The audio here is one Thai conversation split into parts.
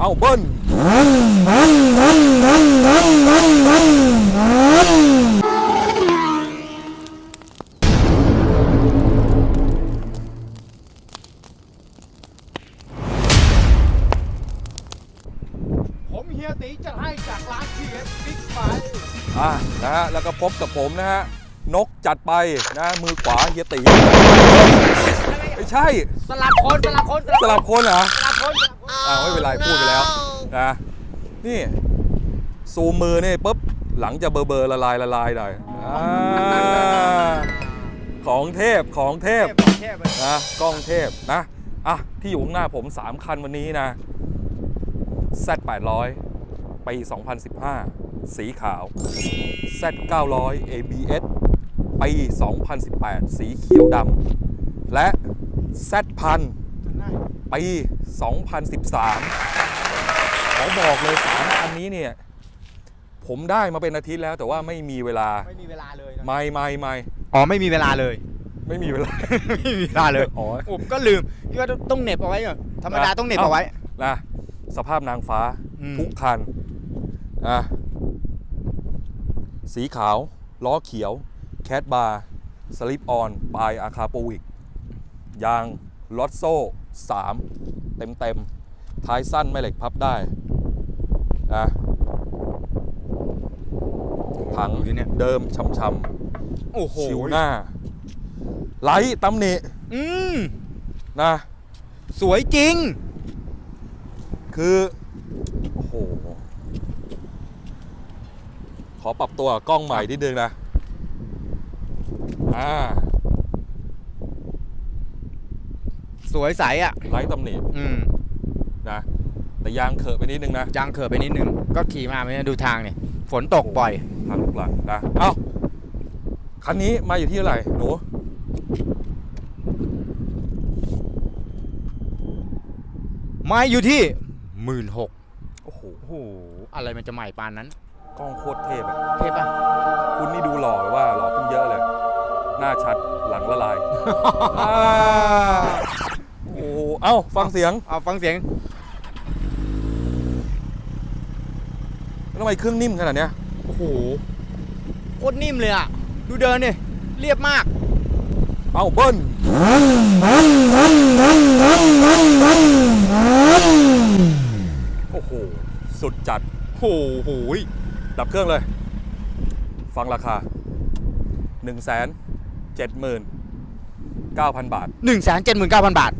เอาเบิ้ลผมเฮียตีจะให้จากร้านทีเอสบิ๊กไบอะนะฮะแล้วก็พบกับผมนะฮะ นกจัดไปนะมือขวาเฮียตีไม่ใช่ สลับคนสลับคนสลับคนเหรอ สลับคน อ่าไม่เป็นไรพูดไปแล้วนะนี่ซูมมือนี่ปุ๊บหลังจะเบอร์เบอร์ละลายละลายหน่อยอ่าของเทพของเทพเทพนะกล้องเทพนะอะที่อยู่ข้างหน้าผม 3 คันวันนี้นะ Z 800ปี 2015 สีขาว Z 900 ABS ปี2018 สีเขียวดำและ Z 1000 ปี 2013ขอบอกเลย3คันนี้เนี่ย ผมได้มาเป็นอาทิตย์แล้วแต่ว่าไม่มีเวลา ไม่มีเวลาเลยนะไม่ไม่ไม่อ๋อไม่มีเวลาเลย ไม่มีเวลา ไม่มีเวลาเลยอ๋อผมก็ลืมพี่ว่าต้องเหน็บเอาไว้ก่อนธรรมดาต้องเหน็บเอาไว้นะสภาพนางฟ้าอืมทุกคันอะสีขาว ล้อเขียว แคทบาร์ สลิปออน ปลายอาคาโปวิก ยางลอตโซ่ 3 เต็มเต็มๆท้ายสั้นไม่เหล็กพับได้นะถังอยู่เนี่ยเดิมช้ำโอ้โหๆชิวหน้าไลท์ตำหนิอืมนะ สวยจริง คือ โอ้โห ขอปรับตัวกับกล้องใหม่นิดนึงนะ อ่า ส วยใสอะไลท์ตำหนิอืมนะแต่ยางเขอะไปนิดนึงนะยางเขิบไปนิดนึงก็ขี่มาไม่ได้ดูทางเนี่ยฝนตกบ่อยทางลูกหลังนะเอ้าคันนี้มาอยู่ที่เท่าไหร่หนูไม้อยู่ที่หมื่นหกโอ้โหโอ้โหอะไรมันจะใหม่ปานนั้นกล้องโคตรเทพอะเทปะคุณนี่ดูหล่อแบบว่าหล่อขึ้นเยอะเลย หน้าชัดหลังละลายอ่าโอ้โห เอ้าฟังเสียงเอาฟังเสียงทำไมเครื่องนิ่มขนาดเนี้ยโอ้โหโคตรนิ่มเลยอะ ดูเดินเนี่ยเรียบมาก เอาเบิ้ลโอ้โห สุดจัดโอ้โหดับเครื่องเลย ฟังราคา 1 7 9 0 0 0 บาทหนึ่งแสนเจ็ดหมื่นเก้าพันบาท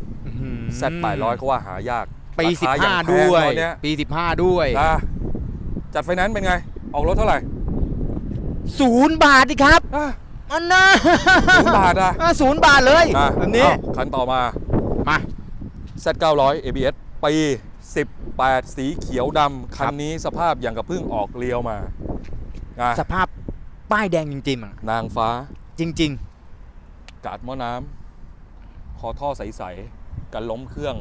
แซด800เขาว่าหายากปีรสิบคห้าองแพงด้วยตอนเนี้ยปีสิบห้าด้วยนะจัดไฟแนนซ์เป็นไง ออกรถเท่าไหร่ศูนย์บาทดิครับอะอันน่ะศูนย์บาทอะอะศูนย์บาทเลยนะแบบนี้เอ้าคันต่อมา มา Z 900 ABS ปี 18 สีเขียวดำคันนี้สภาพอย่างกับเพิ่งออกเลียวมานะสภาพป้ายแดงจริงๆอะนางฟ้าจริงกาดหม้อน้ำคอท่อใส ๆ กันล้มเครื่อง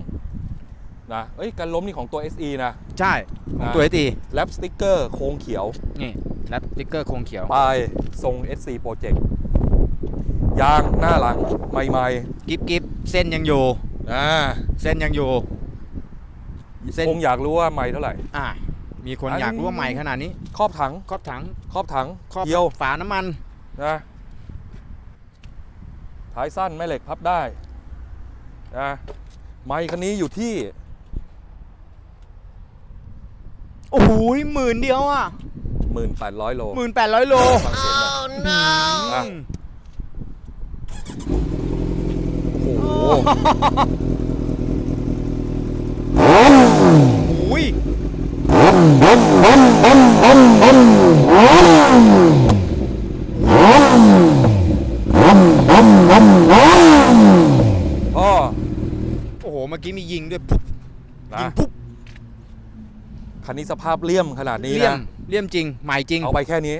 นะเอ้ยกันล้มนี่ของตัว SE นะๆใช่ ของอะตัวไอตีแลปสติกเกอร์โค้งเขียว นี่แล้วสติ๊กเกอร์โครงเขียว ปลายทรง SC Project ยางหน้าหลังใหม่กิฟกิฟเส้นยังอยู่ๆอ่าเส้นยังอยู่เส้นคงอยากรู้ว่าไม่เท่าไหร่ อะมีคนอันอยากรู้ว่าใหม่ขนาดนี้ ครอบถัง ครอบถัง ครอบถังครอบเกียวฝาน้ำมันนะท้ายสั้นแม่เหล็กพับได้ นะไมค์คันนี้อยู่ที่ โอ้โหหมื่นเดียวอะ1,800 โลหมื่นแปดร้อยโลฟังเสียงหน่อยอะโอ้โหโอ้ยพ่อ โอ้โห เมื่อ กี้มียิงด้วยปุ๊บนะยิงปุ๊บคันนี้สภาพเลี่ยมขนาดนี้เลี่ยมนะเลี่ยมจริงใหม่จริงเอาไปแค่นี้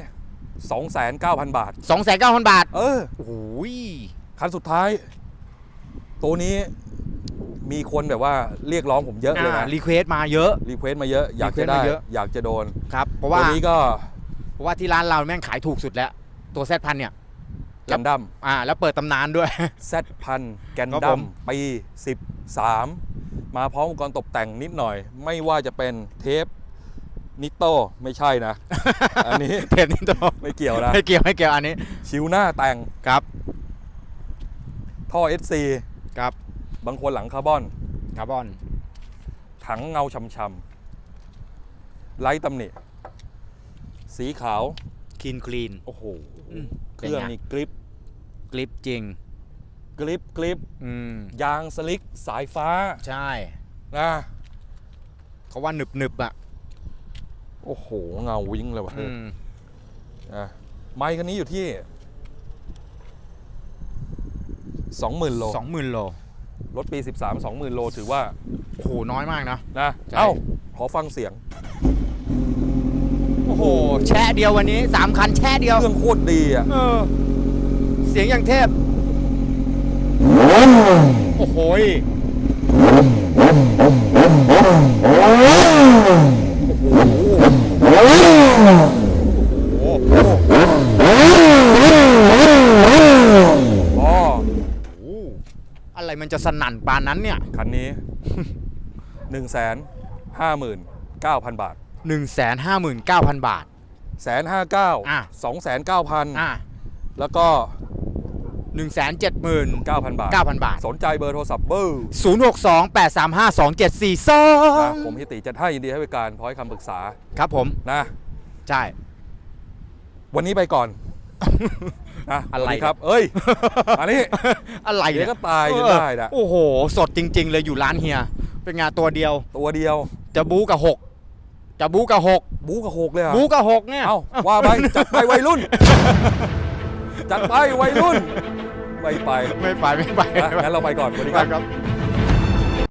29,000 บาท สองแสนเก้าพันบาท เออ โอ้โหคันสุดท้าย ตัวนี้มีคนแบบว่าเรียกร้องผมเยอะเลยนะรีเควสมาเยอะ รีเควสต์มาเยอะ อยากจะ request ได้มาเยอะ อยากจะโดนครับ เพราะตัว่าวนี้ก็เพราะว่าที่ร้านเราแม่งขายถูกสุดแล้ว ตัวแซดพันเนี่ย แกนดัมอ่า แล้วเปิดตำนานด้วยแซดพันแกนครับดัผมมปี 13 มาพร้อมอุปกรณ์ตกแต่งนิดหน่อย ไม่ว่าจะเป็นเทปนิโต้ไม่ใช่นะ อันนี้เทปนี้ตัวไม่เกี่ยวนะ ไม่เกี่ยวไม่เกี่ยวอันนี้ ชิวหน้าแต่งครับ ท่อ SC ครับ บางคนหลังคาร์บอน คาร์บอน ถังเงาช้ำๆไร้ตำหนิ สีขาว คลีนคลีน โอ้โหอืมเครื่องนี่กริป กลิปจริงกริปกริปอืม ยางสลิกสายฟ้าใช่ นะเขาว่าหนึบหนึบๆอะโอ้โห เงาวิ่งเลยว่ะอืม นะไมค์คันนี้อยู่ที่สองหมื่นโลสองหมื่นโลรถปี 13 20,000 โลถือว่า โอ้โหน้อยมากนะ นะ ใช่ เอ้า ขอฟังเสียง โอ้โหแช่เดียววันนี้สามคันแช่เดียว เครื่องโคตรดีอะ เออ เสียงอย่างเทพ โอ้โหยโอ้โหอ๋ออะไรมันจะสนั่นปานนั้นเนี่ย คันนี้ 1 5 9 0 0 0 บาท 1 5 9 0 0 0 บาทแสนห้าเก้าอะสองแสนเก้าพันอะแล้วก็ 1 7 9 0 0 0เก้าพันบาท 9,000 บาท สนใจเบอร์โทรศัพท์เบอร์ 062 835 นะผม2742 ฮิติจะให้ยินดีให้บริการพร้อมให้คำปรึกษาครับผม นะ ใช่ วันนี้ไปก่อน นะอะไร สวัสดีครับ เอ้ย อันนี้ อะไรเดี๋เนี่ยวยก็ตายจนได้นะโอ้โห สดจริง ๆ เลยอยู่ร้านเฮีย เป็นงานตัวเดียว ตัวเดียว จะบู๊กับหกจะบู๊กับหกบู๊กับหกเลยเหรอะบู๊กับหกเนี่ย เอ้าว่าไป จัดไปวัยรุ่น จัดไปวัยรุ่น ไม่ไปไม่ไปไม่ไปนะงั้นเราไปก่อนสวัสดีไปครับ ครับ